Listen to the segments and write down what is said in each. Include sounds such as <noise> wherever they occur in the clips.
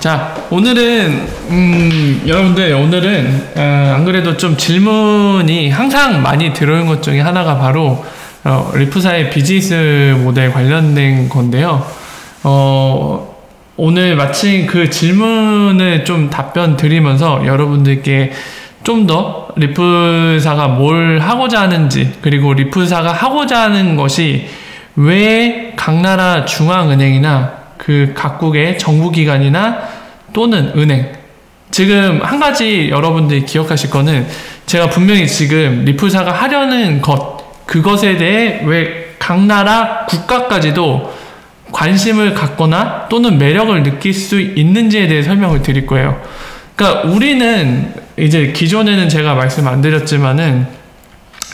자, 오늘은 음, 여러분들 오늘은 어, 안 그래도 좀 질문이 항상 많이 들어오는 것 중에 하나가 바로 어, 리프사의 비즈니스 모델 관련된 건데요. 어, 오늘 마침 그 질문을 좀 답변 드리면서 여러분들께 좀 더 리프사가 뭘 하고자 하는지 그리고 리프사가 하고자 하는 것이 왜 각 나라 중앙은행이나 그 각국의 정부기관이나 또는 은행 지금 한 가지 여러분들이 기억하실 거는 제가 분명히 지금 리프사가 하려는 것 그것에 대해 왜 각 나라 국가까지도 관심을 갖거나 또는 매력을 느낄 수 있는지에 대해 설명을 드릴 거예요. 그러니까 우리는 이제 기존에는 제가 말씀 안 드렸지만은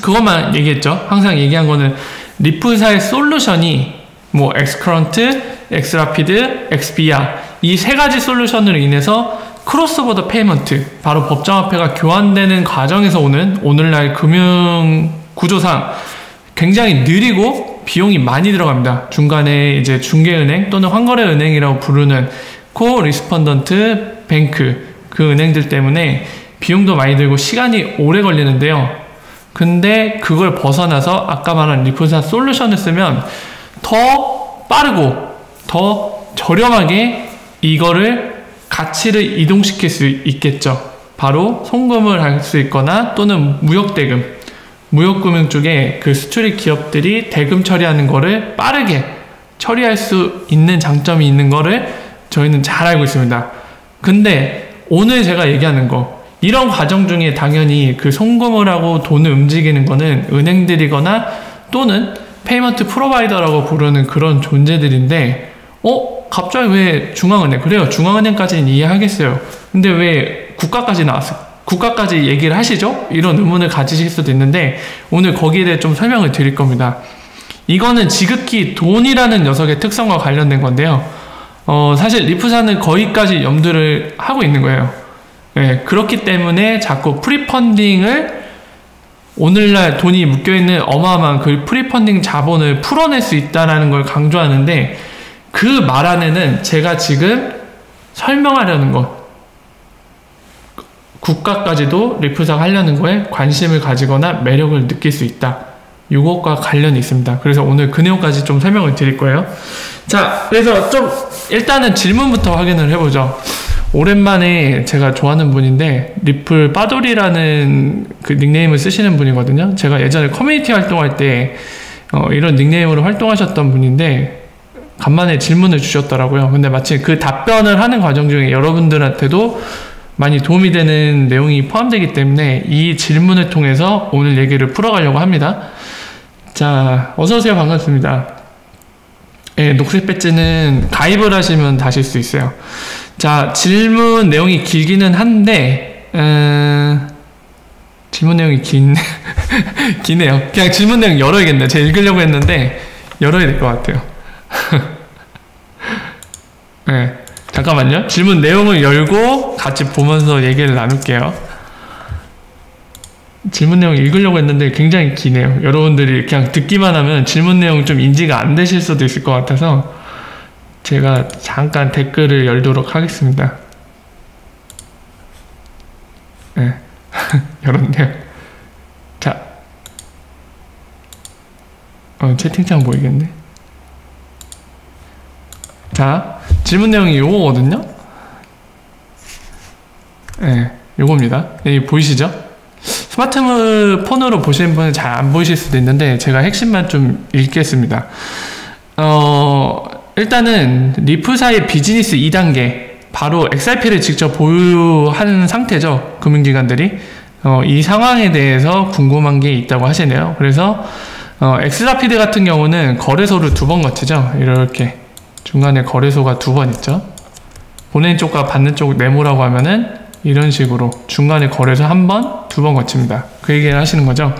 그것만 얘기했죠. 항상 얘기한 거는 리프사의 솔루션이 뭐 엑스커런트, 엑스라피드, 엑스비아 이 세 가지 솔루션으로 인해서 크로스보더 페이먼트 바로 법정화폐가 교환되는 과정에서 오는 오늘날 금융 구조상 굉장히 느리고 비용이 많이 들어갑니다. 중간에 이제 중개은행 또는 환거래은행이라고 부르는 코 리스펀던트 뱅크 그 은행들 때문에 비용도 많이 들고 시간이 오래 걸리는데요. 근데 그걸 벗어나서 아까 말한 리프사 솔루션을 쓰면 더 빠르고 더 저렴하게 이거를 가치를 이동시킬 수 있겠죠. 바로 송금을 할 수 있거나 또는 무역대금 무역금융 쪽에 그 수출입 기업들이 대금 처리하는 거를 빠르게 처리할 수 있는 장점이 있는 거를 저희는 잘 알고 있습니다. 근데 오늘 제가 얘기하는 거 이런 과정 중에 당연히 그 송금을 하고 돈을 움직이는 거는 은행들이거나 또는 페이먼트 프로바이더라고 부르는 그런 존재들인데 어? 갑자기 왜 중앙은행? 그래요. 중앙은행까지는 이해하겠어요. 근데 왜 국가까지 나왔을까? 국가까지 얘기를 하시죠? 이런 의문을 가지실 수도 있는데 오늘 거기에 대해 좀 설명을 드릴 겁니다. 이거는 지극히 돈이라는 녀석의 특성과 관련된 건데요. 어, 사실 리프사는 거기까지 염두를 하고 있는 거예요. 네, 그렇기 때문에 자꾸 프리펀딩을 오늘날 돈이 묶여있는 어마어마한 그 프리펀딩 자본을 풀어낼 수 있다는 걸 강조하는데 그 말 안에는 제가 지금 설명하려는 것 국가까지도 리프사가 하려는 거에 관심을 가지거나 매력을 느낄 수 있다. 이것과 관련이 있습니다. 그래서 오늘 그 내용까지 좀 설명을 드릴 거예요. 자, 그래서 좀 일단은 질문부터 확인을 해보죠. 오랜만에 제가 좋아하는 분인데 리플 빠돌이라는 그 닉네임을 쓰시는 분이거든요. 제가 예전에 커뮤니티 활동할 때 어, 이런 닉네임으로 활동하셨던 분인데 간만에 질문을 주셨더라고요. 근데 마치 그 답변을 하는 과정 중에 여러분들한테도 많이 도움이 되는 내용이 포함되기 때문에 이 질문을 통해서 오늘 얘기를 풀어가려고 합니다. 자, 어서오세요. 반갑습니다. 예, 녹색 배지는 가입을 하시면 다실 수 있어요. 자, 질문 내용이 길기는 한데, 음, 질문 내용이 긴, <laughs> 기네요. 그냥 질문 내용 열어야겠네. 제가 읽으려고 했는데, 열어야 될 것 같아요. <laughs> 네. 잠깐만요. 질문 내용을 열고 같이 보면서 얘기를 나눌게요. 질문 내용 읽으려고 했는데 굉장히 기네요. 여러분들이 그냥 듣기만 하면 질문 내용 좀 인지가 안 되실 수도 있을 것 같아서 제가 잠깐 댓글을 열도록 하겠습니다. 네. <laughs> 열었네요. 자. 어, 채팅창 보이겠네. 자, 질문 내용이 요거거든요. 네, 요겁니다. 여기 보이시죠? 스마트폰으로 보시는 분은 잘 안 보이실 수도 있는데 제가 핵심만 좀 읽겠습니다. 어, 일단은 리프사의 비즈니스 2단계 바로 XRP를 직접 보유한 상태죠. 금융기관들이. 어, 이 상황에 대해서 궁금한 게 있다고 하시네요. 그래서 어, 엑스라피드 같은 경우는 거래소를 두 번 거치죠. 이렇게 중간에 거래소가 두 번 있죠. 보낸 쪽과 받는 쪽 네모라고 하면은 이런 식으로 중간에 거래소 한 번, 두 번 거칩니다. 그 얘기를 하시는 거죠.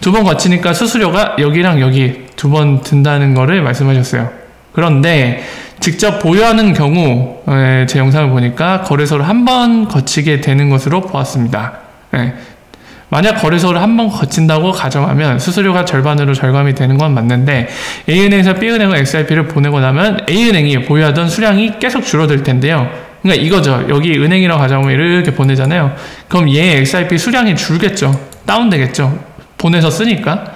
두 번 거치니까 수수료가 여기랑 여기 두 번 든다는 거를 말씀하셨어요. 그런데 직접 보유하는 경우 제 영상을 보니까 거래소를 한 번 거치게 되는 것으로 보았습니다. 네. 만약 거래소를 한 번 거친다고 가정하면 수수료가 절반으로 절감이 되는 건 맞는데 A은행에서 B은행으로 XRP를 보내고 나면 A은행이 보유하던 수량이 계속 줄어들 텐데요. 그러니까 이거죠. 여기 은행이라고 가정하면 이렇게 보내잖아요. 그럼 얘 XRP 수량이 줄겠죠. 다운되겠죠. 보내서 쓰니까.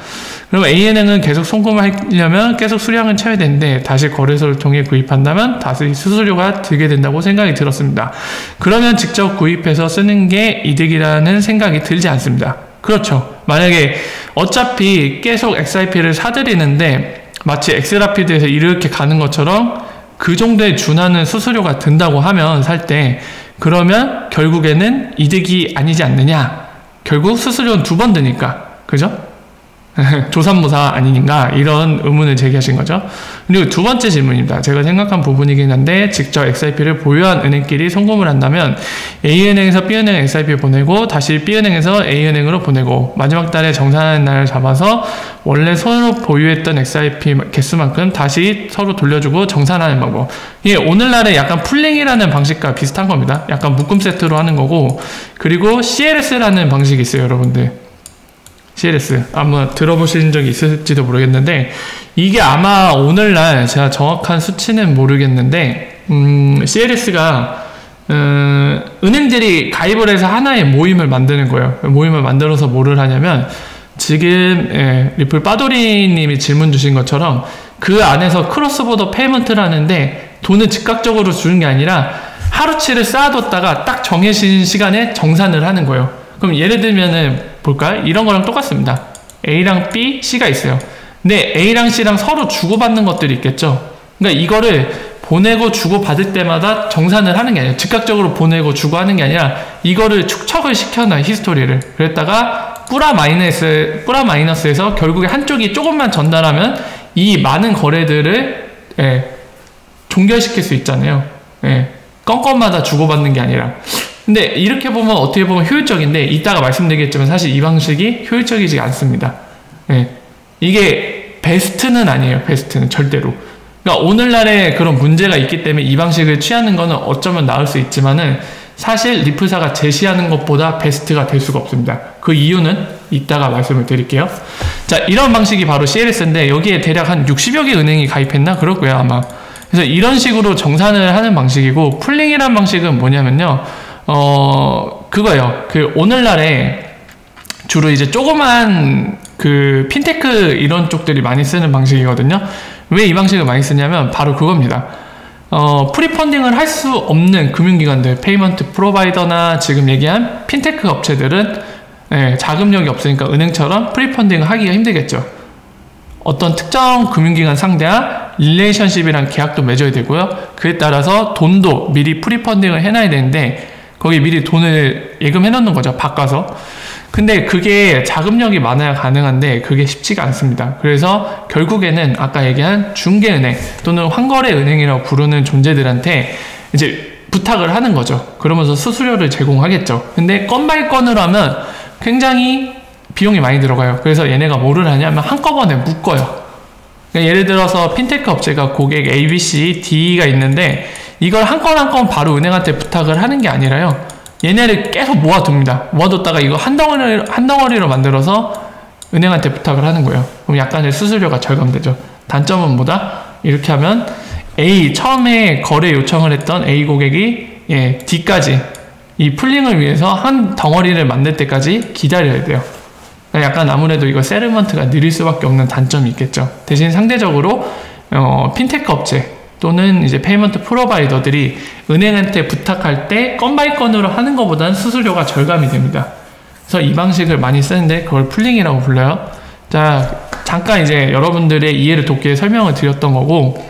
그럼 A은행은 계속 송금을 하려면 계속 수량을 채워야 되는데 다시 거래소를 통해 구입한다면 다시 수수료가 들게 된다고 생각이 들었습니다. 그러면 직접 구입해서 쓰는 게 이득이라는 생각이 들지 않습니다. 그렇죠. 만약에 어차피 계속 XIP를 사들이는데 마치 엑스라피드에서 이렇게 가는 것처럼 그 정도에 준하는 수수료가 든다고 하면 살 때 그러면 결국에는 이득이 아니지 않느냐. 결국 수수료는 두 번 드니까. 그죠? <laughs> 조산모사 아닌가 이런 의문을 제기하신 거죠. 그리고 두 번째 질문입니다. 제가 생각한 부분이긴 한데 직접 XIP를 보유한 은행끼리 송금을 한다면 A은행에서 B은행 XIP 보내고 다시 B은행에서 A은행으로 보내고 마지막 달에 정산하는 날을 잡아서 원래 서로 보유했던 XIP 개수만큼 다시 서로 돌려주고 정산하는 방법. 이게 오늘날의 약간 풀링이라는 방식과 비슷한 겁니다. 약간 묶음 세트로 하는 거고 그리고 CLS라는 방식이 있어요, 여러분들. CLS 아마 들어보신 적이 있을지도 모르겠는데 이게 아마 오늘날 제가 정확한 수치는 모르겠는데 음, CLS가 음, 은행들이 가입을 해서 하나의 모임을 만드는 거예요. 모임을 만들어서 뭐를 하냐면 지금 예, 리플 빠도리님이 질문 주신 것처럼 그 안에서 크로스보더 페이먼트를 하는데 돈을 즉각적으로 주는 게 아니라 하루치를 쌓아뒀다가 딱 정해진 시간에 정산을 하는 거예요. 그럼 예를 들면은 볼까요? 이런 거랑 똑같습니다. A랑 B, C가 있어요. 근데 A랑 C랑 서로 주고받는 것들이 있겠죠. 그러니까 이거를 보내고 주고 받을 때마다 정산을 하는 게 아니라 즉각적으로 보내고 주고 하는 게 아니라 이거를 축적을 시켜놔 히스토리를 그랬다가 뿌라 마이너스 뿌라 마이너스에서 결국에 한쪽이 조금만 전달하면 이 많은 거래들을 예, 종결시킬 수 있잖아요. 예, 건건마다 주고받는 게 아니라 근데 이렇게 보면 어떻게 보면 효율적인데 이따가 말씀드리겠지만 사실 이 방식이 효율적이지 않습니다. 네. 이게 베스트는 아니에요. 베스트는 절대로. 그러니까 오늘날에 그런 문제가 있기 때문에 이 방식을 취하는 거는 어쩌면 나을 수 있지만은 사실 리플사가 제시하는 것보다 베스트가 될 수가 없습니다. 그 이유는 이따가 말씀을 드릴게요. 자, 이런 방식이 바로 CLS인데 여기에 대략 한 60여 개 은행이 가입했나? 그렇고요, 아마. 그래서 이런 식으로 정산을 하는 방식이고 풀링이란 방식은 뭐냐면요. 어, 그거요. 그 오늘날에 주로 이제 조그만 그 핀테크 이런 쪽들이 많이 쓰는 방식이거든요. 왜 이 방식을 많이 쓰냐면 바로 그겁니다. 어, 프리펀딩을 할 수 없는 금융기관들, 페이먼트 프로바이더나 지금 얘기한 핀테크 업체들은 예, 자금력이 없으니까 은행처럼 프리펀딩을 하기가 힘들겠죠. 어떤 특정 금융기관 상대와 릴레이션십이란 계약도 맺어야 되고요. 그에 따라서 돈도 미리 프리펀딩을 해놔야 되는데 거기 미리 돈을 예금해 놓는 거죠. 바꿔서. 근데 그게 자금력이 많아야 가능한데 그게 쉽지가 않습니다. 그래서 결국에는 아까 얘기한 중개은행 또는 환거래 은행이라고 부르는 존재들한테 이제 부탁을 하는 거죠. 그러면서 수수료를 제공하겠죠. 근데 건바이 건으로 하면 굉장히 비용이 많이 들어가요. 그래서 얘네가 뭐를 하냐면 한꺼번에 묶어요. 그러니까 예를 들어서 핀테크 업체가 고객 A, B, C, D가 있는데 이걸 한 건 한 건 바로 은행한테 부탁을 하는 게 아니라요. 얘네를 계속 모아둡니다. 모아뒀다가 이거 한 덩어리, 한 덩어리로 만들어서 은행한테 부탁을 하는 거예요. 그럼 약간의 수수료가 절감되죠. 단점은 뭐다? 이렇게 하면 A, 처음에 거래 요청을 했던 A 고객이 예, D까지 이 풀링을 위해서 한 덩어리를 만들 때까지 기다려야 돼요. 그러니까 약간 아무래도 이거 세르먼트가 느릴 수밖에 없는 단점이 있겠죠. 대신 상대적으로 어, 핀테크 업체 또는 이제 페이먼트 프로바이더들이 은행한테 부탁할 때 건 바이 건으로 하는 것보다는 수수료가 절감이 됩니다. 그래서 이 방식을 많이 쓰는데 그걸 풀링이라고 불러요. 자, 잠깐 이제 여러분들의 이해를 돕기 위해 설명을 드렸던 거고